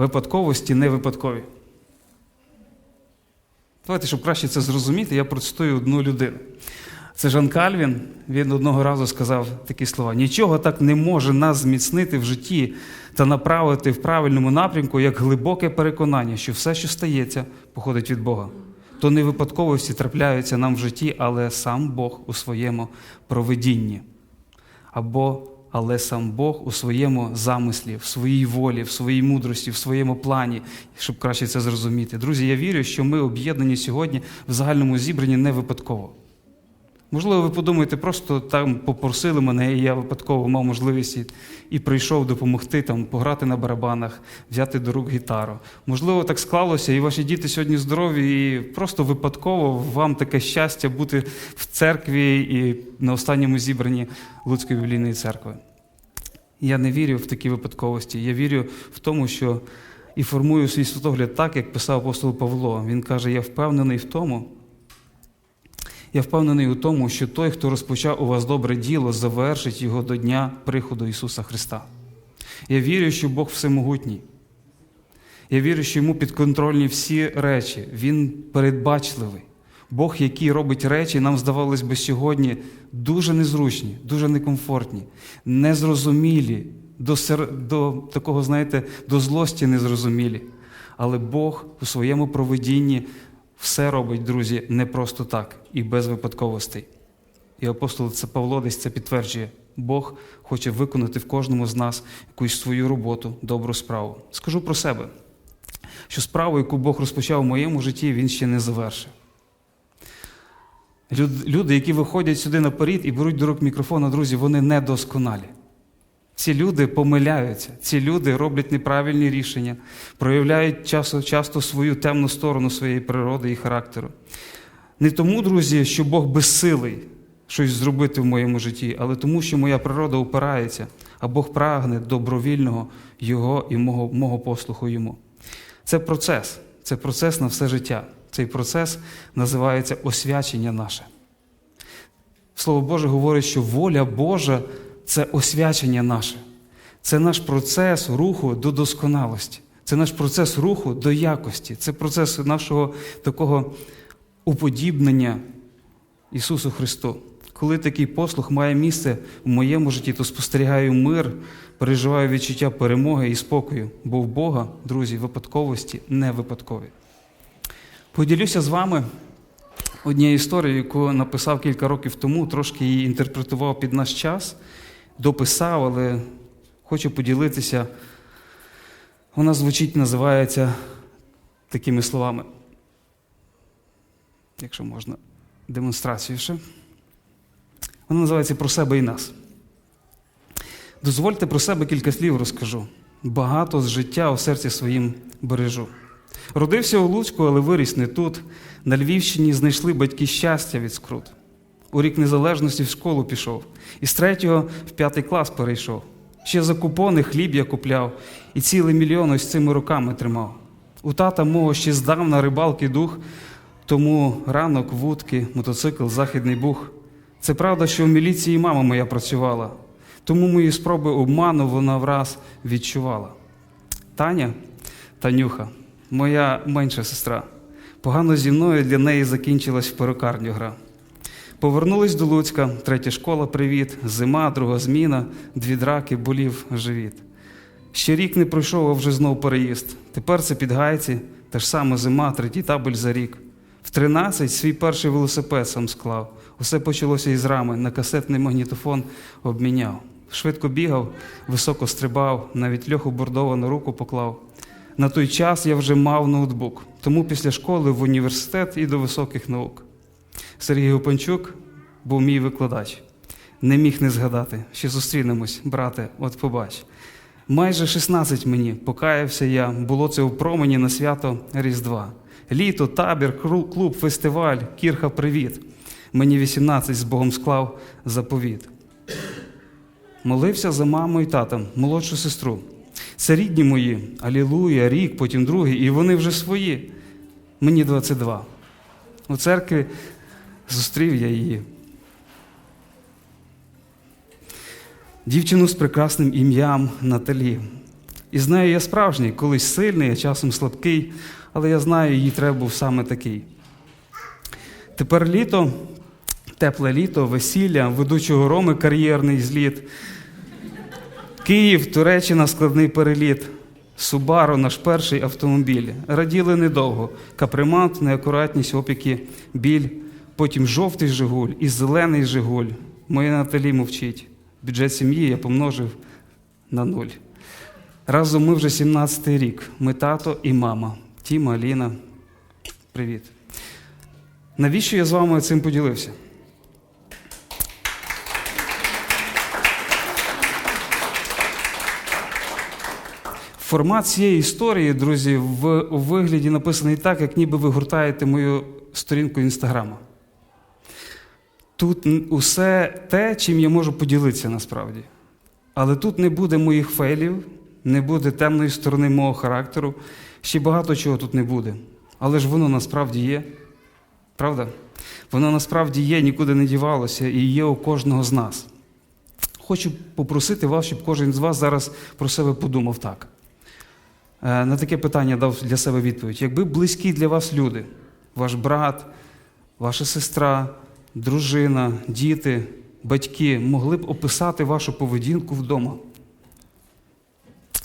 випадковості не випадкові. Давайте, щоб краще це зрозуміти, я процитую одну людину. Це Жан Кальвін. Він одного разу сказав такі слова: нічого так не може нас зміцнити в житті та направити в правильному напрямку, як глибоке переконання, що все, що стається, походить від Бога. То не випадковості трапляються нам в житті, але сам Бог у своєму проведінні. Або але сам Бог у своєму замислі, в своїй волі, в своїй мудрості, в своєму плані, щоб краще це зрозуміти. Друзі, я вірю, що ми об'єднані сьогодні в загальному зібранні не випадково. Можливо, ви подумаєте, просто там попросили мене, і я випадково мав можливість і, і прийшов допомогти там, пограти на барабанах, взяти до рук гітару. Можливо, так склалося, і ваші діти сьогодні здорові, і просто випадково вам таке щастя бути в церкві і на останньому зібранні Луцької біблійної церкви. Я не вірю в такі випадковості. Я вірю в тому, що і формую свій світогляд так, як писав апостол Павло. Він каже: Я впевнений в тому. Я впевнений у тому, що той, хто розпочав у вас добре діло, завершить його до дня приходу Ісуса Христа. Я вірю, що Бог всемогутній. Я вірю, що йому підконтрольні всі речі. Він передбачливий. Бог, який робить речі, нам здавалось би сьогодні дуже незручні, дуже некомфортні, незрозумілі, до, сер... до такого, знаєте, до злості незрозумілі. Але Бог у своєму проведінні все робить, друзі, не просто так і без випадковостей. І апостол це Павло десь це підтверджує. Бог хоче виконати в кожному з нас якусь свою роботу, добру справу. Скажу про себе, що справу, яку Бог розпочав у моєму житті, він ще не завершив. Люди, які виходять сюди наперед і беруть до рук мікрофона, друзі, вони недосконалі. Ці люди помиляються, ці люди роблять неправильні рішення, проявляють часто, часто свою темну сторону своєї природи і характеру. Не тому, друзі, що Бог безсилий щось зробити в моєму житті, але тому, що моя природа упирається, а Бог прагне добровільного Його і мого, мого послуху йому. Це процес, це процес на все життя. Цей процес називається освячення наше. Слово Боже говорить, що воля Божа це освячення наше. Це наш процес руху до досконалості. Це наш процес руху до якості. Це процес нашого такого уподібнення Ісусу Христу. Коли такий послух має місце в моєму житті, то спостерігаю мир, переживаю відчуття перемоги і спокою, бо в Бога, друзі, випадковості не випадкові. Поділюся з вами однією історією, яку написав кілька років тому, трошки її інтерпретував під наш час, дописав, але хочу поділитися. Вона звучить, називається такими словами. Якщо можна, демонстрацію ще. Вона називається про себе і нас. Дозвольте про себе кілька слів розкажу. Багато з життя у серці своїм бережу. Родився у Луцьку, але виріс не тут. На Львівщині знайшли батьки щастя від скрут. У рік незалежності в школу пішов, і з третього в п'ятий клас перейшов. Ще за купони хліб я купляв, і цілий мільйон ось цими руками тримав. У тата мого ще здавна рибалки дух, тому ранок, вудки, мотоцикл, західний бух. Це правда, що в міліції мама моя працювала, тому мої спроби обману вона враз відчувала. Таня, Танюха, моя менша сестра, погано зі мною для неї закінчилась в перукарню гра. Повернулись до Луцька, третя школа, привіт, зима, друга зміна, дві драки, болів живіт. Ще рік не пройшов, а вже знов переїзд. Тепер це під гайці, та ж сама зима, третій табель за рік. В 13 свій перший велосипед сам склав. Усе почалося із рами, на касетний магнітофон обміняв. Швидко бігав, високо стрибав, навіть льоху бордовану руку поклав. На той час я вже мав ноутбук, тому після школи в університет і до високих наук. Сергій Гопанчук був мій викладач. Не міг не згадати, ще зустрінемось, брате, от побач. Майже 16 мені покаявся я, було це у промені на свято Різдва. Літо, табір, клуб, фестиваль, кірха, привіт. Мені 18 з Богом склав заповіт. Молився за маму і татом, молодшу сестру. Це рідні мої, алілуя, рік, потім другий, і вони вже свої. Мені 22. У церкві зустрів я її. Дівчину з прекрасним ім'ям Наталі. І з нею я справжній, колись сильний, а часом слабкий, але я знаю, їй треба був саме такий. Тепер літо, тепле літо, весілля, ведучого Роми кар'єрний зліт. Київ, Туреччина, складний переліт. Субару наш перший автомобіль. Раділи недовго. Капремонт, неакуратність, опіки, біль. Потім жовтий Жигуль і зелений Жигуль. Моя Наталі мовчить. Бюджет сім'ї я помножив на нуль. Разом ми вже 17-й рік. Ми тато і мама. Тіма, Аліна. Привіт. Навіщо я з вами цим поділився? Формат цієї історії, друзі, в, вигляді написаний так, як ніби ви гуртаєте мою сторінку інстаграма. Тут усе те, чим я можу поділитися насправді. Але тут не буде моїх фейлів, не буде темної сторони мого характеру, ще багато чого тут не буде. Але ж воно насправді є. Правда? Воно насправді є, нікуди не дівалося і є у кожного з нас. Хочу попросити вас, щоб кожен з вас зараз про себе подумав так. Е, На таке питання дав для себе відповідь. Якби близькі для вас люди, ваш брат, ваша сестра, дружина, діти, батьки могли б описати вашу поведінку вдома,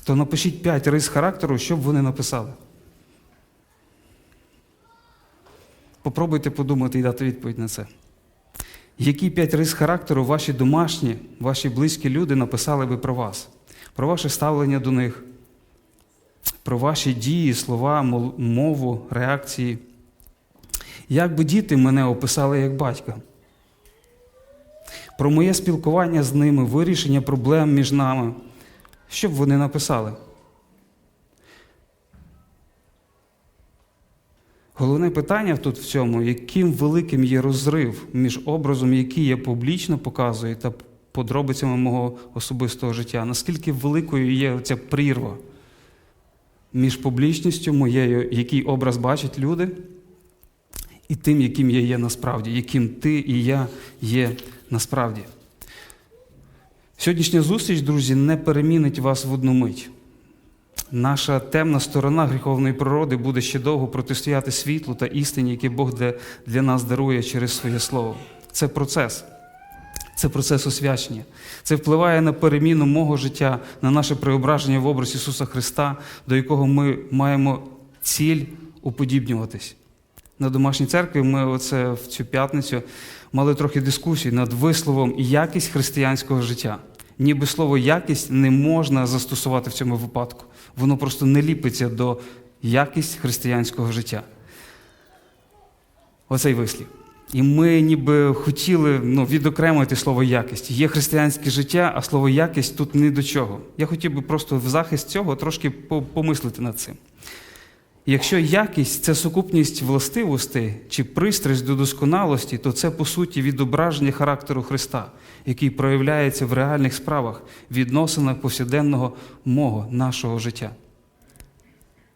то напишіть п'ять рис характеру, що б вони написали. Попробуйте подумати і дати відповідь на це. Які п'ять рис характеру ваші домашні, ваші близькі люди написали би про вас, про ваше ставлення до них, про ваші дії, слова, мову, реакції? Як би діти мене описали як батька? Про моє спілкування з ними, вирішення проблем між нами. Що б вони написали? Головне питання тут в цьому, яким великим є розрив між образом, який я публічно показую, та подробицями мого особистого життя. Наскільки великою є ця прірва між публічністю моєю, який образ бачать люди, і тим, яким я є насправді, яким ти і я є насправді. Сьогоднішня зустріч, друзі, не перемінить вас в одну мить. Наша темна сторона гріховної природи буде ще довго протистояти світлу та істині, які Бог для нас дарує через своє слово. Це процес. Це процес освячення. Це впливає на переміну мого життя, на наше преображення в образ Ісуса Христа, до якого ми маємо ціль уподібнюватись. На домашній церкві ми оце в цю п'ятницю мали трохи дискусій над висловом якість християнського життя. Ніби слово якість не можна застосувати в цьому випадку. Воно просто не ліпиться до якість християнського життя. Оцей вислів. І ми ніби хотіли ну, відокремити слово якість. Є християнське життя, а слово якість тут ні до чого. Я хотів би просто в захист цього трошки помислити над цим. Якщо якість це сукупність властивостей чи пристрасть до досконалості, то це по суті відображення характеру Христа, який проявляється в реальних справах, відносинах повсякденного мого нашого життя.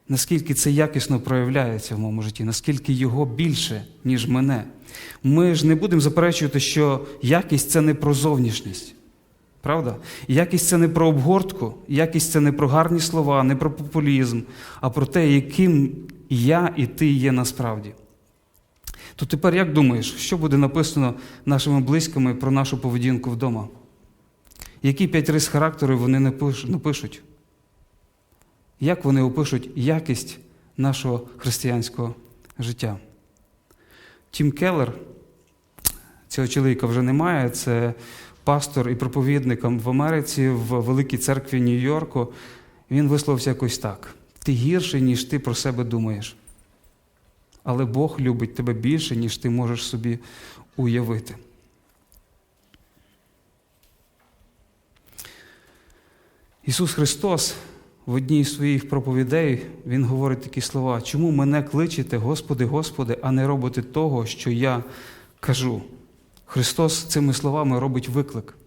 Наскільки це якісно проявляється в моєму житті, наскільки його більше, ніж мене. Ми ж не будемо заперечувати, що якість це не про зовнішність. Правда? Якість це не про обгортку, якість це не про гарні слова, не про популізм, а про те, яким я і ти є насправді. То тепер як думаєш, що буде написано нашими близькими про нашу поведінку вдома? Які п'ять рис характеру вони напишуть? Як вони опишуть якість нашого християнського життя? Тім Келлер, цього чоловіка вже немає, це пастор і проповідник в Америці в Великій церкві Нью-Йорку. Він висловився якось так: ти гірший, ніж ти про себе думаєш. Але Бог любить тебе більше, ніж ти можеш собі уявити. Ісус Христос в одній з своїх проповідей Він говорить такі слова: чому мене кличете, Господи, Господи, а не робите того, що я кажу? Христос цими словами робить виклик.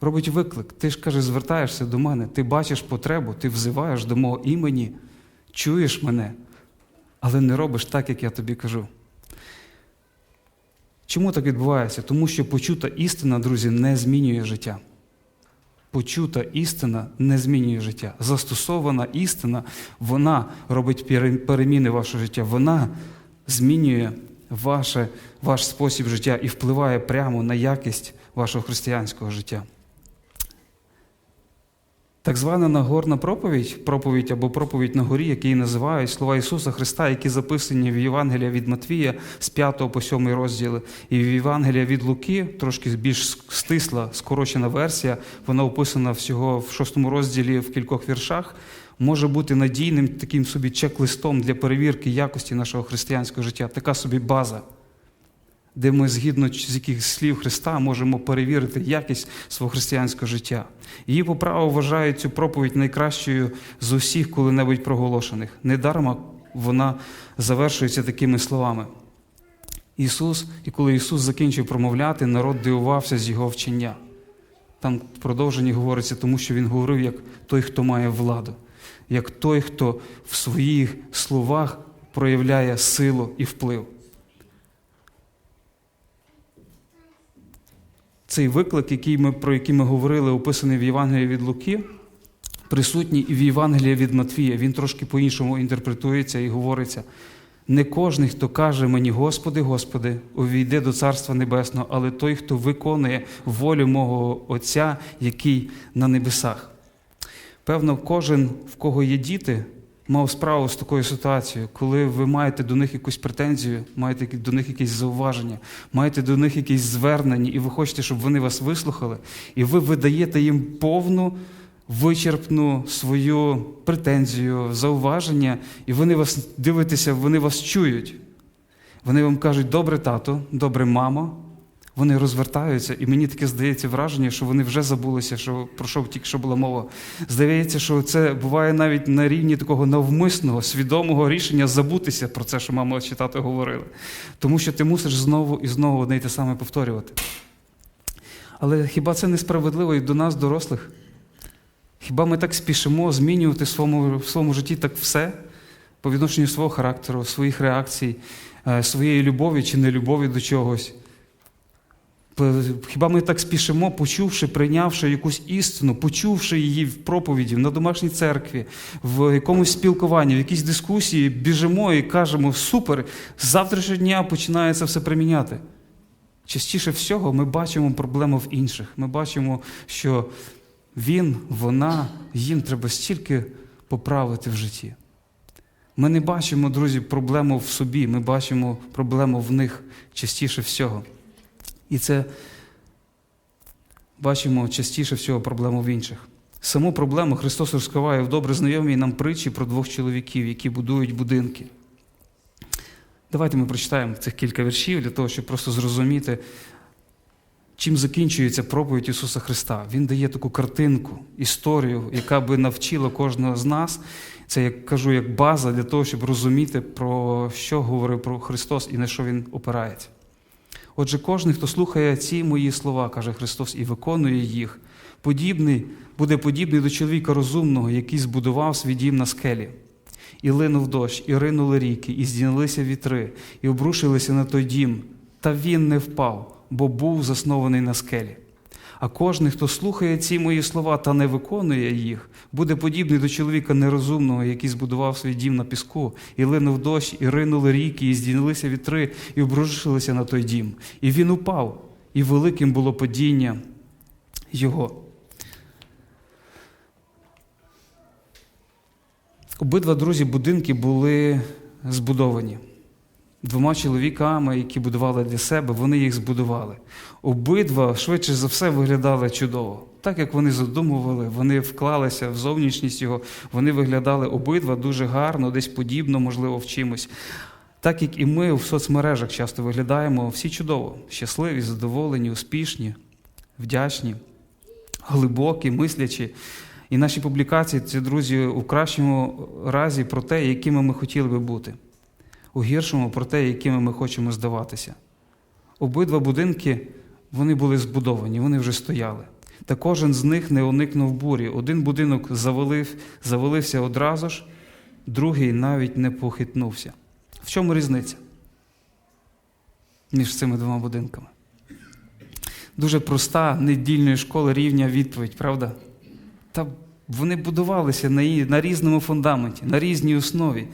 Робить виклик. Ти ж каже, звертаєшся до мене, ти бачиш потребу, ти взиваєш до мого імені, чуєш мене, але не робиш так, як я тобі кажу. Чому так відбувається? Тому що почута істина, друзі, не змінює життя. Почута істина не змінює життя. Застосована істина, вона робить переміни в ваше життя. Вона змінює ваше, ваш спосіб життя і впливає прямо на якість вашого християнського життя. Так звана Нагорна проповідь, проповідь або проповідь на горі, які називають слова Ісуса Христа, які записані в Євангелія від Матвія з 5 по 7 розділи, і в Євангелія від Луки, трошки більш стисла, скорочена версія, вона описана всього в 6 розділі в кількох віршах, може бути надійним таким собі чек-листом для перевірки якості нашого християнського життя, така собі база де ми згідно з яких слів Христа можемо перевірити якість свого християнського життя. Її по праву вважають цю проповідь найкращою з усіх коли-небудь проголошених. Недарма вона завершується такими словами. Ісус, і коли Ісус закінчив промовляти, народ дивувався з Його вчення. Там в продовженні говориться, тому що Він говорив як той, хто має владу, як той, хто в своїх словах проявляє силу і вплив. цей виклик, який ми, про який ми говорили, описаний в Євангелії від Луки, присутній і в Євангелії від Матвія. Він трошки по-іншому інтерпретується і говориться. Не кожен, хто каже мені, Господи, Господи, увійде до Царства Небесного, але той, хто виконує волю мого Отця, який на небесах. Певно, кожен, в кого є діти, мав справу з такою ситуацією, коли ви маєте до них якусь претензію, маєте до них якісь зауваження, маєте до них якісь звернення, і ви хочете, щоб вони вас вислухали, і ви видаєте їм повну вичерпну свою претензію, зауваження, і вони вас дивитеся, вони вас чують. Вони вам кажуть, добре тато, добре мамо. Вони розвертаються, і мені таке здається враження, що вони вже забулися, що про що тільки що була мова. Здається, що це буває навіть на рівні такого навмисного, свідомого рішення забутися про це, що мама чи тато говорили. Тому що ти мусиш знову і знову одне й те саме повторювати. Але хіба це несправедливо і до нас, дорослих? Хіба ми так спішимо змінювати в своєму, в своєму житті так все по відношенню свого характеру, своїх реакцій, е, своєї любові чи нелюбові до чогось? Хіба ми так спішимо, почувши, прийнявши якусь істину, почувши її в проповіді, на домашній церкві, в якомусь спілкуванні, в якійсь дискусії, біжимо і кажемо, супер, з завтрашнього дня починається все приміняти. Частіше всього ми бачимо проблему в інших. Ми бачимо, що він, вона, їм треба стільки поправити в житті. Ми не бачимо, друзі, проблему в собі, ми бачимо проблему в них частіше всього. І це бачимо частіше всього проблему в інших. Саму проблему Христос розкриває в добре знайомій нам притчі про двох чоловіків, які будують будинки. Давайте ми прочитаємо цих кілька віршів для того, щоб просто зрозуміти, чим закінчується проповідь Ісуса Христа. Він дає таку картинку, історію, яка би навчила кожного з нас. Це, як кажу, як база для того, щоб розуміти, про що говорив про Христос і на що Він опирається. Отже, кожен, хто слухає ці мої слова, каже Христос, і виконує їх, подібний, буде подібний до чоловіка розумного, який збудував свій дім на скелі. І линув дощ, і ринули ріки, і здійнялися вітри, і обрушилися на той дім. Та він не впав, бо був заснований на скелі. А кожен, хто слухає ці мої слова та не виконує їх, буде подібний до чоловіка нерозумного, який збудував свій дім на піску, і линув дощ, і ринули ріки, і здійнилися вітри, і обрушилися на той дім. І він упав, і великим було падіння його. Обидва друзі будинки були збудовані двома чоловіками, які будували для себе, вони їх збудували. Обидва швидше за все виглядали чудово. Так як вони задумували, вони вклалися в зовнішність його, вони виглядали обидва дуже гарно, десь подібно, можливо, в чимось. Так як і ми в соцмережах часто виглядаємо всі чудово, щасливі, задоволені, успішні, вдячні, глибокі, мислячі. І наші публікації, це друзі, у кращому разі про те, якими ми хотіли би бути у гіршому про те, якими ми хочемо здаватися. Обидва будинки вони були збудовані, вони вже стояли. Та кожен з них не уникнув бурі. Один будинок завалив, завалився одразу ж, другий навіть не похитнувся. В чому різниця між цими двома будинками? Дуже проста недільної школи рівня відповідь, правда? Та вони будувалися на, різному фундаменті, на різній основі.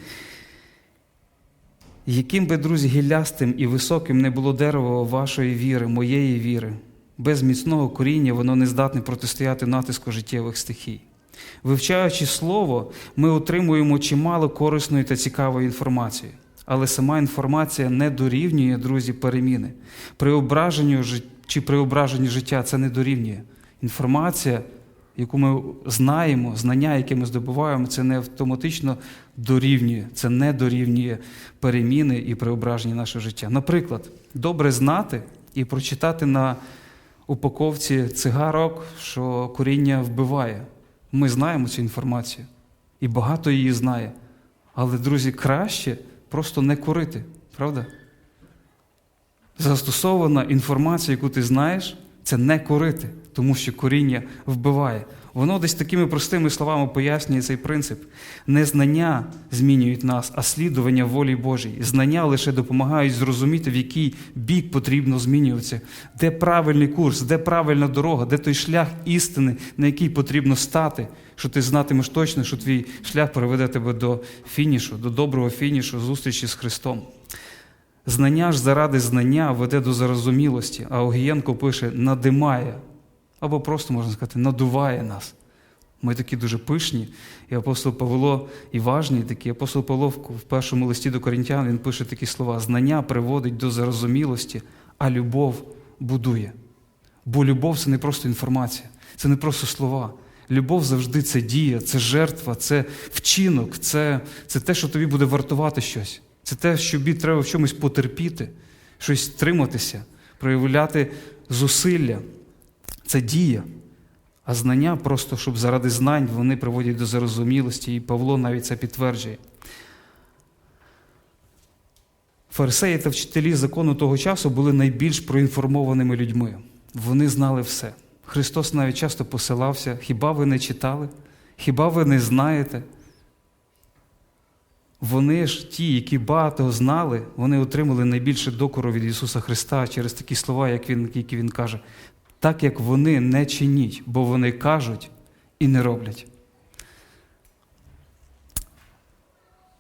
Яким би, друзі, гіллястим і високим не було дерево вашої віри, моєї віри, без міцного коріння воно не здатне протистояти натиску життєвих стихій. Вивчаючи слово, ми отримуємо чимало корисної та цікавої інформації. Але сама інформація не дорівнює, друзі, переміни. Преображенню жит- чи преображенню життя це не дорівнює. Інформація, яку ми знаємо, знання, які ми здобуваємо, це не автоматично дорівнює. Це не дорівнює переміни і преображення нашого життя. Наприклад, добре знати і прочитати на упаковці цигарок, що коріння вбиває. Ми знаємо цю інформацію, і багато її знає. Але, друзі, краще просто не курити, правда? Застосована інформація, яку ти знаєш, це не курити, тому що коріння вбиває. Воно десь такими простими словами пояснює цей принцип. Не знання змінюють нас, а слідування волі Божій. Знання лише допомагають зрозуміти, в який бік потрібно змінюватися, де правильний курс, де правильна дорога, де той шлях істини, на який потрібно стати, що ти знатимеш точно, що твій шлях приведе тебе до фінішу, до доброго фінішу, зустрічі з Христом. Знання ж заради знання веде до зарозумілості, а Огієнко пише надимає, або просто можна сказати, надуває нас. Ми такі дуже пишні, і апостол Павло і важні такі. Апостол Павло в першому листі до Корінтян він пише такі слова: знання приводить до зарозумілості, а любов будує. Бо любов це не просто інформація, це не просто слова. Любов завжди це дія, це жертва, це вчинок, це, це те, що тобі буде вартувати щось. Це те, що тобі треба в чомусь потерпіти, щось стриматися, проявляти зусилля. Це дія. А знання, просто щоб заради знань, вони приводять до зарозумілості, і Павло навіть це підтверджує. Фарисеї та вчителі закону того часу були найбільш проінформованими людьми. Вони знали все. Христос навіть часто посилався. Хіба ви не читали? Хіба ви не знаєте? Вони ж, ті, які багато знали, вони отримали найбільше докору від Ісуса Христа через такі слова, як він, які Він каже, так як вони не чиніть, бо вони кажуть і не роблять.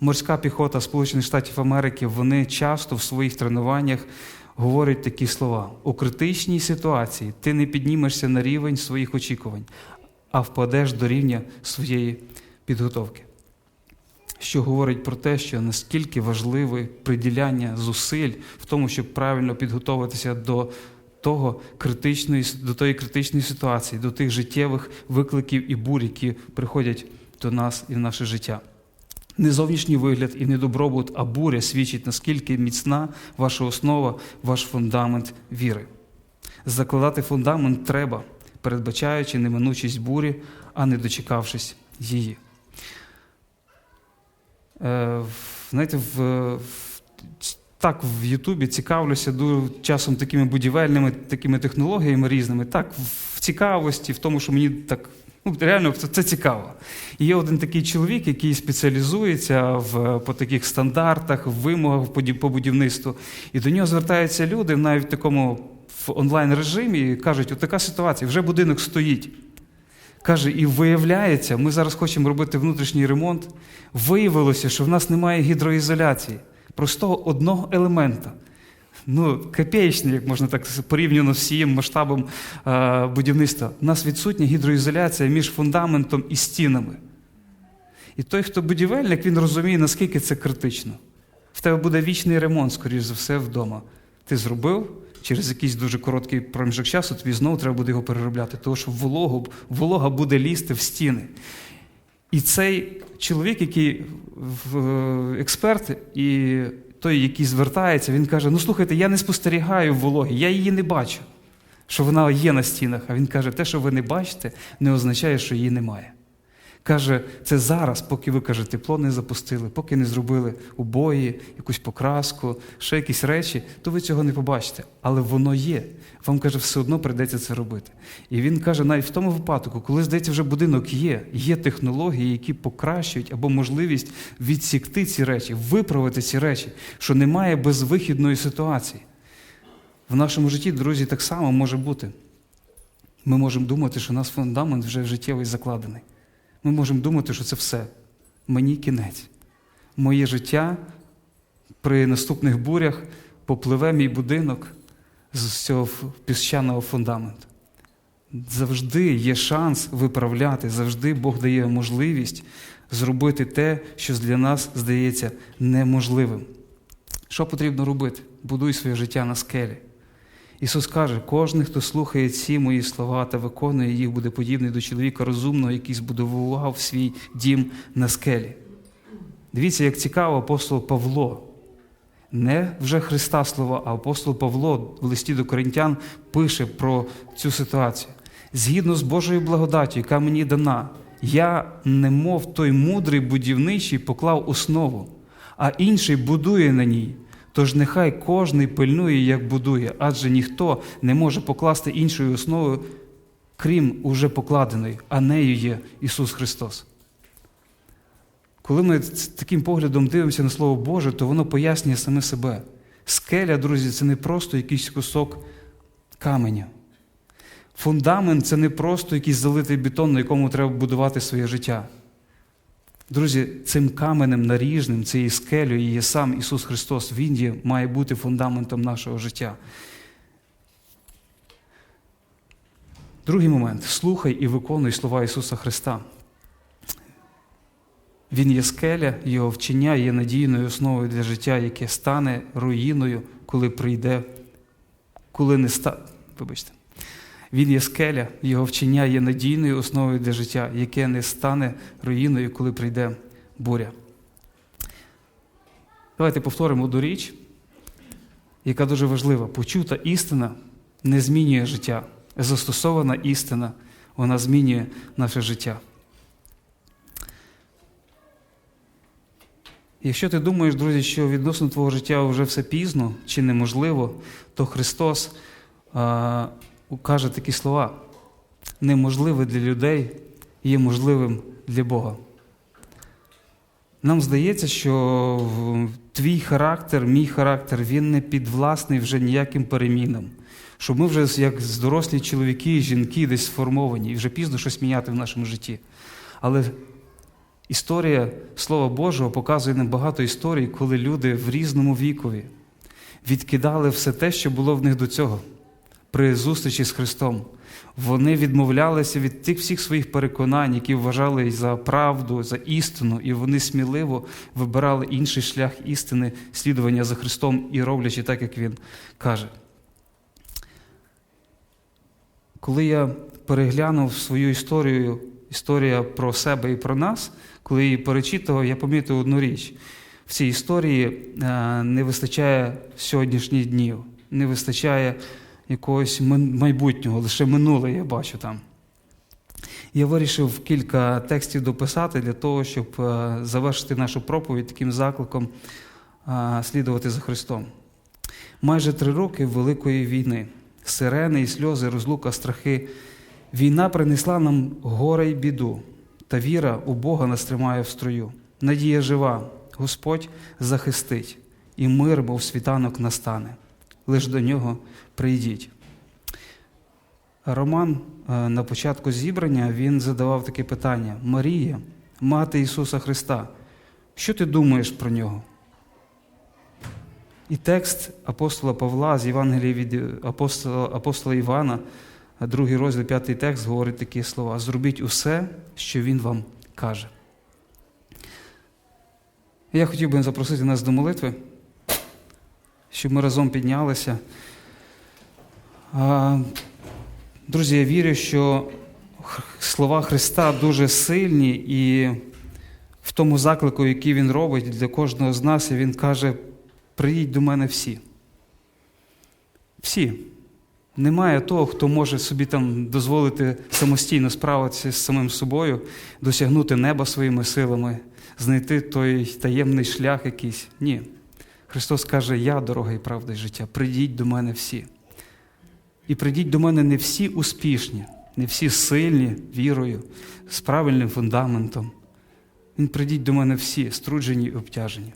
Морська піхота Сполучених Штатів Америки вони часто в своїх тренуваннях говорять такі слова: у критичній ситуації ти не піднімешся на рівень своїх очікувань, а впадеш до рівня своєї підготовки. Що говорить про те, що наскільки важливе приділяння зусиль в тому, щоб правильно підготуватися до того критичної, до тої критичної ситуації, до тих життєвих викликів і бурь, які приходять до нас і в наше життя. Не зовнішній вигляд і не добробут, а буря свідчить, наскільки міцна ваша основа, ваш фундамент віри. Закладати фундамент треба, передбачаючи неминучість бурі, а не дочекавшись її. Е, знаєте, в, в, так в Ютубі цікавлюся дуже часом такими будівельними такими технологіями різними, так, в цікавості, в тому, що мені так ну, реально це, цікаво. І є один такий чоловік, який спеціалізується в, по таких стандартах, в вимогах по будівництву. І до нього звертаються люди навіть в такому в онлайн режимі і кажуть, от така ситуація, вже будинок стоїть. Каже, і виявляється, ми зараз хочемо робити внутрішній ремонт. Виявилося, що в нас немає гідроізоляції, простого одного елемента. Ну, копеечний, як можна так порівняно з всім масштабом е, будівництва. У нас відсутня гідроізоляція між фундаментом і стінами. І той, хто будівельник, він розуміє, наскільки це критично. В тебе буде вічний ремонт, скоріш за все, вдома. Ти зробив, через якийсь дуже короткий проміжок часу тобі знову треба буде його переробляти, тому що вологу, волога буде лізти в стіни. І цей чоловік, який експерт, і той, який звертається, він каже: Ну слухайте, я не спостерігаю вологи, я її не бачу, що вона є на стінах. А він каже, те, що ви не бачите, не означає, що її немає. Каже, це зараз, поки ви каже, тепло не запустили, поки не зробили убої, якусь покраску, ще якісь речі, то ви цього не побачите. Але воно є. Вам каже, все одно прийдеться це робити. І він каже, навіть в тому випадку, коли здається, вже будинок є, є технології, які покращують або можливість відсікти ці речі, виправити ці речі, що немає безвихідної ситуації. В нашому житті, друзі, так само може бути. Ми можемо думати, що у нас фундамент вже життєвий закладений. Ми можемо думати, що це все. Мені кінець. Моє життя при наступних бурях попливе мій будинок з цього піщаного фундаменту. Завжди є шанс виправляти, завжди Бог дає можливість зробити те, що для нас здається неможливим. Що потрібно робити? Будуй своє життя на скелі. Ісус каже, кожен, хто слухає ці мої слова та виконує їх, буде подібний до чоловіка розумного, який збудував свій дім на скелі. Дивіться, як цікаво апостол Павло. Не вже Христа слова, а апостол Павло в листі до Коринтян пише про цю ситуацію. Згідно з Божою благодаттю, яка мені дана, я, немов той мудрий будівничий, поклав основу, а інший будує на ній. Тож нехай кожний пильнує, як будує, адже ніхто не може покласти іншої основи, крім уже покладеної, а нею є Ісус Христос. Коли ми таким поглядом дивимося на Слово Боже, то воно пояснює саме себе. Скеля, друзі, це не просто якийсь кусок каменя. Фундамент це не просто якийсь залитий бетон, на якому треба будувати своє життя. Друзі, цим каменем наріжним, цією скелею є сам Ісус Христос. Він є, має бути фундаментом нашого життя. Другий момент слухай і виконуй слова Ісуса Христа. Він є скеля, його вчення є надійною основою для життя, яке стане руїною, коли прийде, коли не ста... Вибачте. Він є скеля, його вчення є надійною основою для життя, яке не стане руїною, коли прийде буря. Давайте повторимо одну річ, яка дуже важлива. Почута істина не змінює життя. Застосована істина, вона змінює наше життя. Якщо ти думаєш, друзі, що відносно твого життя вже все пізно чи неможливо, то Христос каже такі слова: неможливе для людей є можливим для Бога. Нам здається, що твій характер, мій характер, він не підвласний вже ніяким перемінам. Що ми вже, як дорослі чоловіки і жінки, десь сформовані, і вже пізно щось міняти в нашому житті. Але історія Слова Божого показує нам багато історій, коли люди в різному вікові відкидали все те, що було в них до цього при зустрічі з Христом. Вони відмовлялися від тих всіх своїх переконань, які вважали за правду, за істину, і вони сміливо вибирали інший шлях істини, слідування за Христом і роблячи так, як Він каже. Коли я переглянув свою історію, історія про себе і про нас, коли її перечитував, я помітив одну річ. В цій історії е, не вистачає сьогоднішніх днів, не вистачає якогось майбутнього, лише минуле я бачу там. Я вирішив кілька текстів дописати для того, щоб е, завершити нашу проповідь таким закликом е, слідувати за Христом. Майже три роки Великої війни, сирени і сльози, розлука, страхи. Війна принесла нам горе й біду, та віра у Бога нас тримає в строю. Надія жива, Господь захистить, і мир, мов світанок настане. Лиш до нього прийдіть. Роман е, на початку зібрання він задавав таке питання: Марія, мати Ісуса Христа, що ти думаєш про нього? І текст апостола Павла з Євангелія від апостола, апостола Івана, другий розділ, п'ятий текст, говорить такі слова: зробіть усе, що Він вам каже. Я хотів би запросити нас до молитви, щоб ми разом піднялися. Друзі, я вірю, що слова Христа дуже сильні і в тому заклику, який Він робить для кожного з нас, і Він каже: прийдіть до мене всі. Всі. Немає того, хто може собі там дозволити самостійно справитися з самим собою, досягнути неба своїми силами, знайти той таємний шлях якийсь. Ні. Христос каже: Я дорога і правда і життя. Прийдіть до мене всі. І прийдіть до мене не всі успішні, не всі сильні вірою, з правильним фундаментом. Він прийдіть до мене всі, струджені і обтяжені.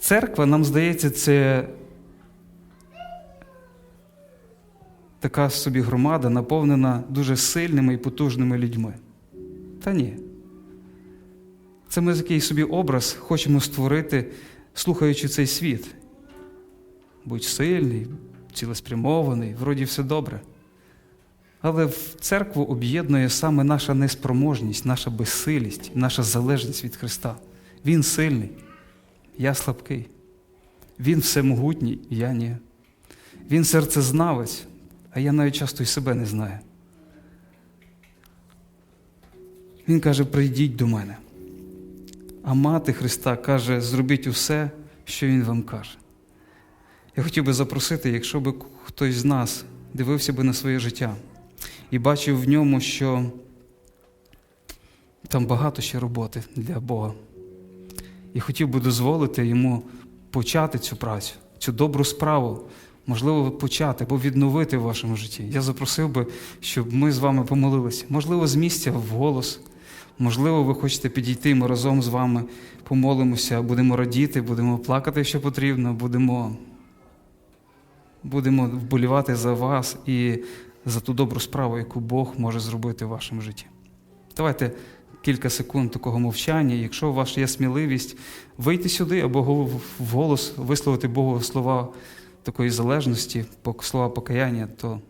Церква, нам здається, це така собі громада, наповнена дуже сильними і потужними людьми. Та ні. Це ми такий собі образ хочемо створити, слухаючи цей світ. Будь сильний, цілеспрямований, вроді все добре. Але в церкву об'єднує саме наша неспроможність, наша безсилість, наша залежність від Христа. Він сильний, я слабкий. Він всемогутній, я ні. Він серцезнавець, а я навіть часто й себе не знаю. Він каже: прийдіть до мене. А мати Христа каже, зробіть усе, що Він вам каже. Я хотів би запросити, якщо би хтось з нас дивився би на своє життя і бачив в ньому, що там багато ще роботи для Бога. І хотів би дозволити йому почати цю працю, цю добру справу, можливо, почати або відновити в вашому житті. Я запросив би, щоб ми з вами помолилися. Можливо, з місця в голос. Можливо, ви хочете підійти, ми разом з вами помолимося, будемо радіти, будемо плакати, якщо потрібно, будемо, будемо вболівати за вас і за ту добру справу, яку Бог може зробити в вашому житті. Давайте кілька секунд такого мовчання. Якщо у вас є сміливість вийти сюди або в голос висловити Богу слова такої залежності, слова покаяння, то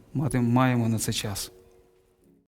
маємо на це час.